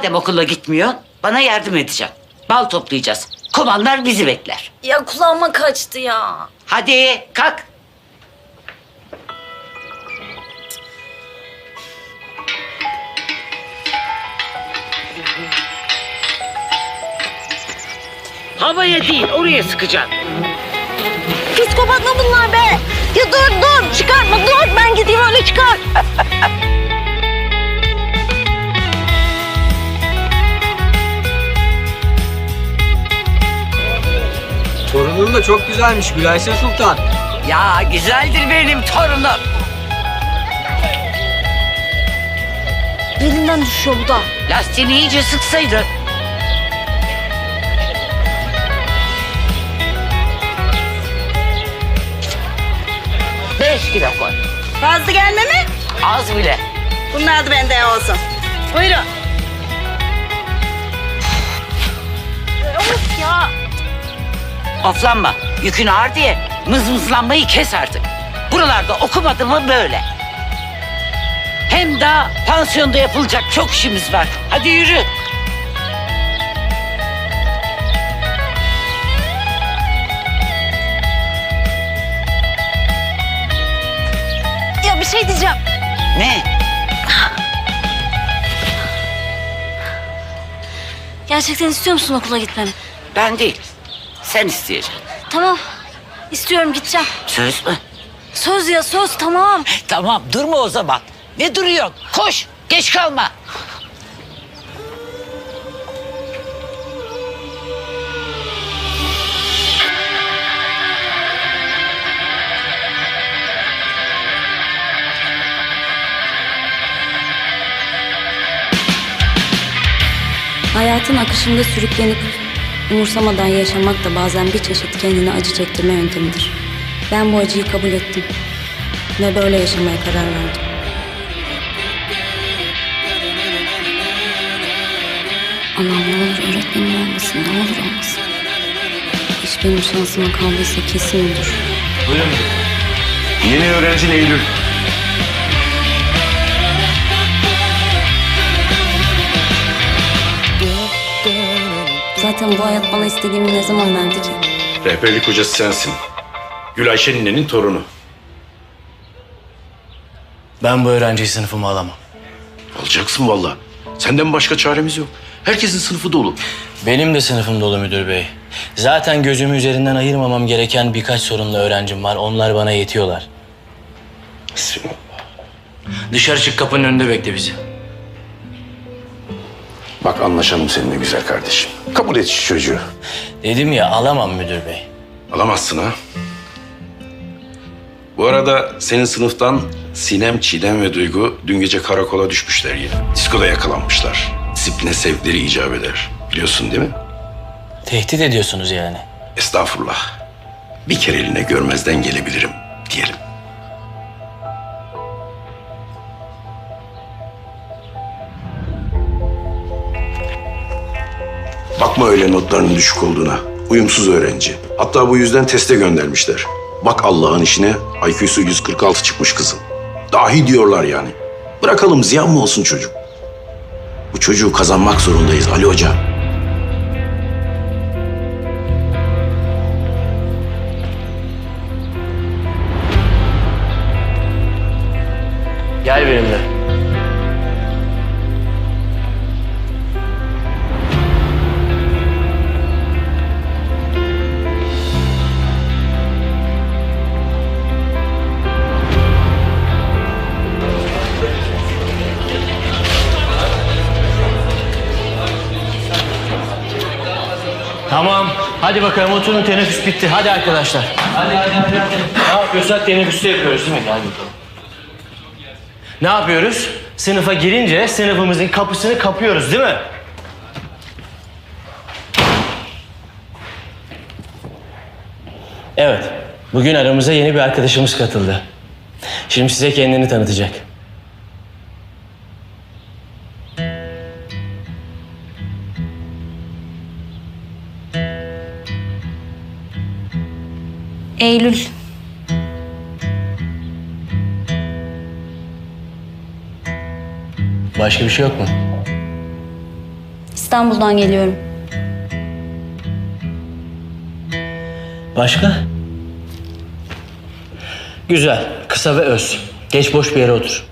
Madem okula gitmiyor, bana yardım edeceğim. Bal toplayacağız. Kumanlar bizi bekler. Ya kulağıma kaçtı ya. Hadi kalk. Havaya değil, oraya sıkacaksın. Psikopat mı bunlar be? Ya dur dur çıkartma dur ben gideyim öyle çıkar. Torunun da çok güzelmiş Gülayşe Sultan. Ya güzeldir benim torunum. Elimden düşüyor bu da. Lastiğini iyice sıksaydı. Beş kilo koy. Fazla gelme mi? Az bile. Bunlar da bende olsun. Buyurun. Of ya. Oflanma. Yükün ağır diye mızmızlanmayı kes artık. Buralarda okumadı mı böyle. Hem daha pansiyonda yapılacak çok işimiz var. Hadi yürü. Ya bir şey diyeceğim. Ne? Gerçekten istiyor musun okula gitmemi? Ben değil. Sen isteyeceksin. Tamam. İstiyorum gideceğim. Söz mü? Söz ya söz tamam. Tamam durma o zaman. Ne duruyorsun? Koş. Geç kalma. Hayatın akışında sürüklenip umursamadan yaşamak da bazen bir çeşit kendine acı çektirme yöntemidir. Ben bu acıyı kabul ettim ve böyle yaşamaya karar verdim. Allah'ım ne olur öğretmenim olmasın, ne olur olmasın. İş benim şansıma kaldıysa kesin olur. Yeni öğrenci Eylül. Zaten bu hayat bana istediğimi ne zaman verdi ki? Rehberlik hocası sensin. Gülayşe ninenin torunu. Ben bu öğrenciyi sınıfıma alamam. Alacaksın valla. Senden başka çaremiz yok. Herkesin sınıfı dolu. Benim de sınıfım dolu müdür bey. Zaten gözümü üzerinden ayırmamam gereken birkaç sorunlu öğrencim var. Onlar bana yetiyorlar. Dışarı çık kapının önünde bekle bizi. Bak anlaşalım seninle güzel kardeşim. Kabul et şu çocuğu. Dedim ya alamam müdür bey. Alamazsın ha. Bu arada senin sınıftan Sinem, Çiğdem ve Duygu dün gece karakola düşmüşler yine. Diskoda yakalanmışlar. Disipline sevkleri icap eder. Biliyorsun değil mi? Tehdit ediyorsunuz yani. Estağfurullah. Bir kereliğine görmezden gelebilirim diyelim. Bakma öyle notlarının düşük olduğuna. Uyumsuz öğrenci. Hatta bu yüzden teste göndermişler. Bak Allah'ın işine IQ'su 146 çıkmış kızın. Dahi diyorlar yani. Bırakalım ziyan mı olsun çocuk? Bu çocuğu kazanmak zorundayız Ali Hoca. Tamam. Hadi bakalım oturun teneffüs bitti. Hadi arkadaşlar. Hadi hadi hadi. hadi. Ne yapıyorsak teneffüste yapıyoruz değil mi? Hadi bakalım. Ne yapıyoruz? Sınıfa girince sınıfımızın kapısını kapıyoruz değil mi? Evet. Bugün aramıza yeni bir arkadaşımız katıldı. Şimdi size kendini tanıtacak. Eylül. Başka bir şey yok mu? İstanbul'dan geliyorum. Başka? Güzel. Kısa ve öz. Geç boş bir yere otur.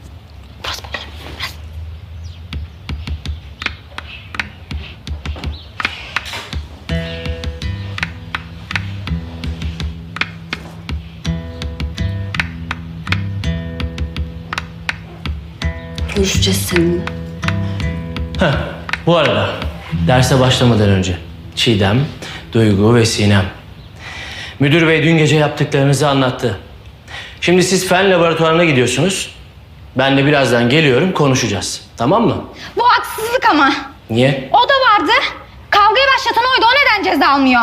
Seninle. Heh, bu arada derse başlamadan önce Çiğdem, Duygu ve Sinem. Müdür bey dün gece yaptıklarınızı anlattı. Şimdi siz fen laboratuvarına gidiyorsunuz. Ben de birazdan geliyorum konuşacağız. Tamam mı? Bu haksızlık ama. Niye? O da vardı. Kavgayı başlatan oydu. O neden ceza almıyor?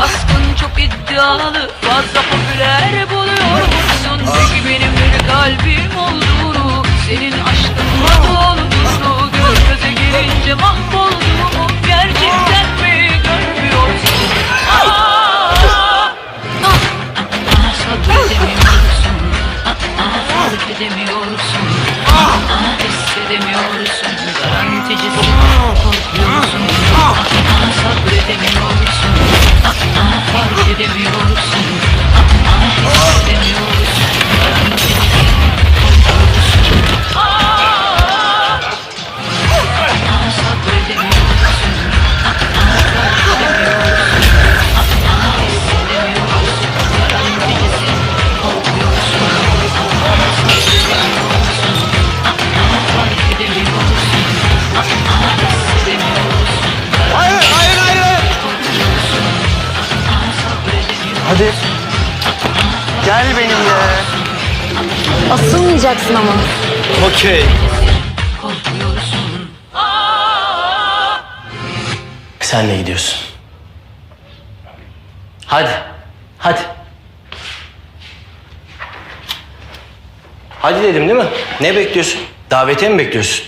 Baskın çok iddialı Fazla popüler buluyormuşsun Peki benim bir kalbim olduğunu Senin aşkınla olduğunu Göz göze gelince mahvolduğumu Gerçekten mi görmüyorsun? Aa, Sabredemiyorsun Ah, ah, Fark edemiyorsun. Ah, ah, Hissedemiyorsun. Garanticisin Korkuyorsun. Ah, Sabredemiyorsun Ah, Fark edemiyorsun. Ah, ah, Hissedemiyorsun Asılmayacaksın ama. Okey. Senle gidiyorsun. Hadi. Hadi. Hadi dedim değil mi? Ne bekliyorsun? Davete mi bekliyorsun?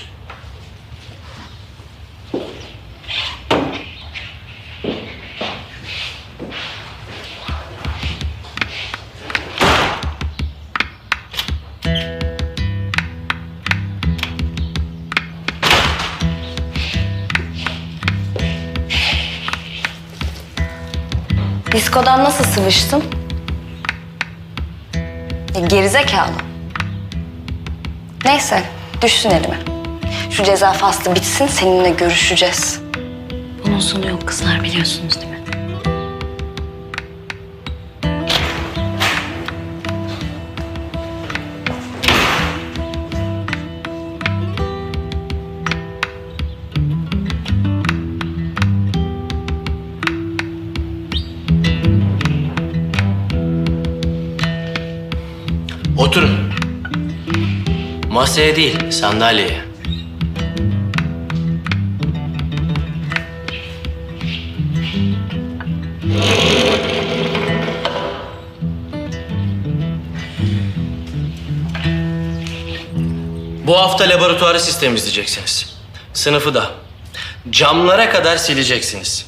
Diskodan nasıl sıvıştın? E, Gerizekalı. Neyse, düşsün elime. Şu ceza faslı bitsin, seninle görüşeceğiz. Bunun sonu yok kızlar, biliyorsunuz değil mi? Oturun. Masaya değil, sandalyeye. Bu hafta laboratuvarı siz temizleyeceksiniz. Sınıfı da. Camlara kadar sileceksiniz.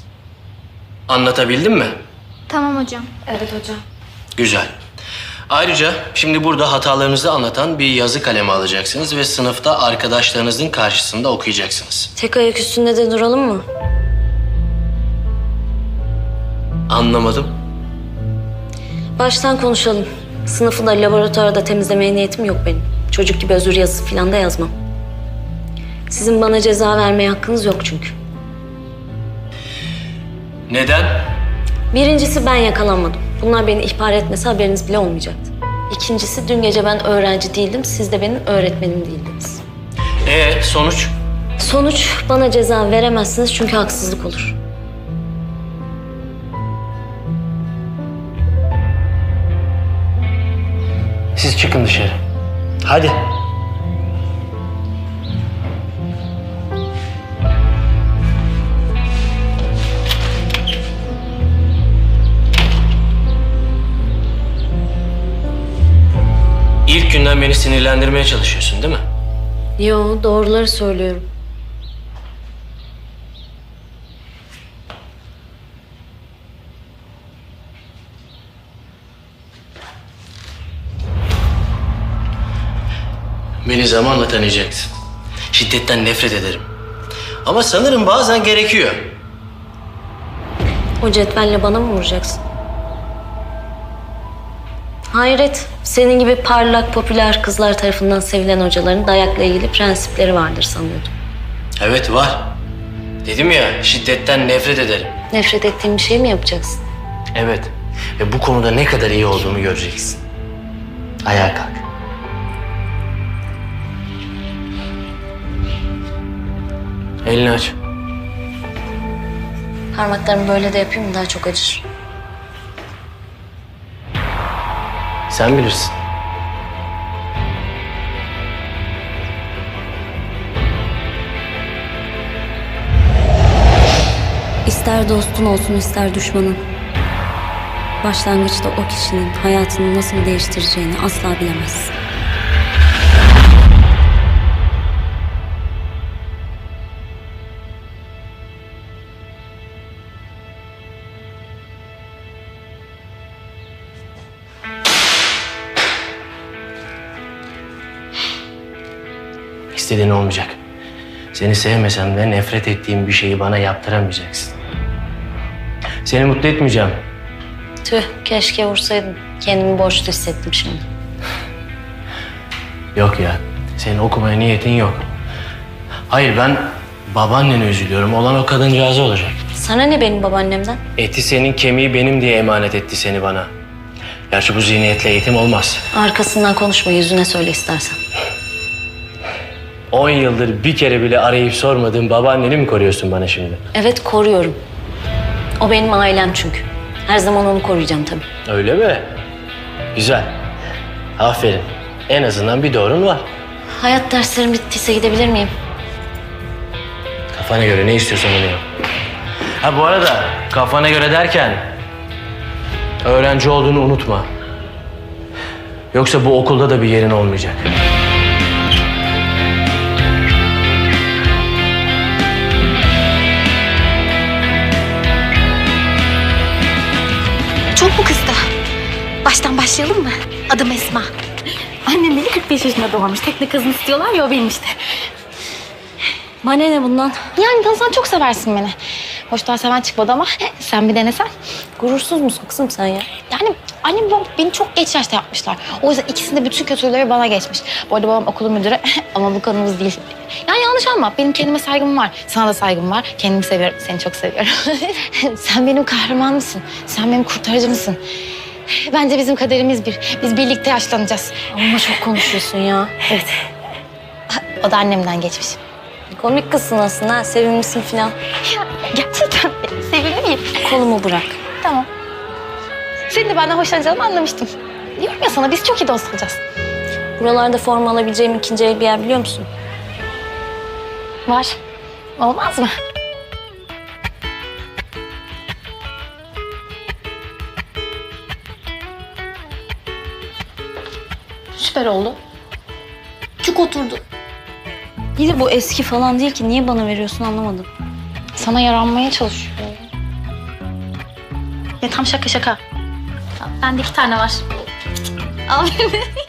Anlatabildim mi? Tamam hocam. Evet hocam. Güzel. Ayrıca şimdi burada hatalarınızı anlatan bir yazı kalemi alacaksınız ve sınıfta arkadaşlarınızın karşısında okuyacaksınız. Tek ayak üstünde de duralım mı? Anlamadım. Baştan konuşalım. Sınıfı da laboratuvarda da temizlemeye niyetim yok benim. Çocuk gibi özür yazısı falan da yazmam. Sizin bana ceza vermeye hakkınız yok çünkü. Neden? Birincisi ben yakalanmadım. Bunlar beni ihbar etmese haberiniz bile olmayacaktı. İkincisi dün gece ben öğrenci değildim, siz de benim öğretmenim değildiniz. Ee sonuç? Sonuç bana ceza veremezsiniz çünkü haksızlık olur. Siz çıkın dışarı. Hadi. İlk günden beni sinirlendirmeye çalışıyorsun değil mi? Yo, doğruları söylüyorum. Beni zamanla tanıyacaksın. Şiddetten nefret ederim. Ama sanırım bazen gerekiyor. O cetvelle bana mı vuracaksın? Hayret, senin gibi parlak, popüler kızlar tarafından sevilen hocaların dayakla ilgili prensipleri vardır sanıyordum. Evet var. Dedim ya şiddetten nefret ederim. Nefret ettiğin bir şey mi yapacaksın? Evet. Ve bu konuda ne kadar iyi olduğumu göreceksin. Ayağa kalk. Elini aç. Parmaklarımı böyle de yapayım mı daha çok acır. Sen bilirsin. İster dostun olsun ister düşmanın. Başlangıçta o kişinin hayatını nasıl değiştireceğini asla bilemezsin. İstediğin olmayacak. Seni sevmesem de nefret ettiğim bir şeyi bana yaptıramayacaksın. Seni mutlu etmeyeceğim. Tüh keşke vursaydın. Kendimi borçlu hissettim şimdi. Yok ya. Senin okumaya niyetin yok. Hayır ben babaannene üzülüyorum. Olan o kadıncağızı olacak. Sana ne benim babaannemden? Eti senin kemiği benim diye emanet etti seni bana. Gerçi bu zihniyetle eğitim olmaz. Arkasından konuşma yüzüne söyle istersen. 10 yıldır bir kere bile arayıp sormadığın babaanneni mi koruyorsun bana şimdi? Evet koruyorum. O benim ailem çünkü. Her zaman onu koruyacağım tabii. Öyle mi? Güzel. Aferin. En azından bir doğrun var. Hayat derslerim bittiyse gidebilir miyim? Kafana göre ne istiyorsan onu yap. Ha bu arada kafana göre derken öğrenci olduğunu unutma. Yoksa bu okulda da bir yerin olmayacak. Baştan başlayalım mı? Adım Esma. Annem beni 45 yaşında doğurmuş. Tekne kızını istiyorlar ya o benim işte. Bana ne bundan? Yani tanısan çok seversin beni. Hoştan seven çıkmadı ama sen bir denesen. Gurursuz musun kızım sen ya? Yani annem babam beni çok geç yaşta yapmışlar. O yüzden ikisinde bütün kötülükleri bana geçmiş. Bu arada babam okulun müdürü ama bu konumuz değil. Yani yanlış anlama. Benim kendime saygım var. Sana da saygım var. Kendimi seviyorum. Seni çok seviyorum. Sen benim kahramanımsın. Sen benim kurtarıcımsın. Bence bizim kaderimiz bir. Biz birlikte yaşlanacağız. Ama çok konuşuyorsun ya. Evet. O da annemden geçmiş. Komik kızsın aslında. ha, Sevimlisin falan. Ya gerçekten sevimli miyim? Kolumu bırak. Tamam. Senin de benden hoşlanacağını anlamıştım. Diyorum ya sana biz çok iyi dost olacağız. Buralarda forma alabileceğim ikinci el bir yer biliyor musun? Var. Olmaz mı? Süper oldu. Çok oturdu. Bir de bu eski falan değil ki. Niye bana veriyorsun anlamadım. Sana yaranmaya çalışıyorum. Ya tam şaka şaka. Bende iki tane var. Al.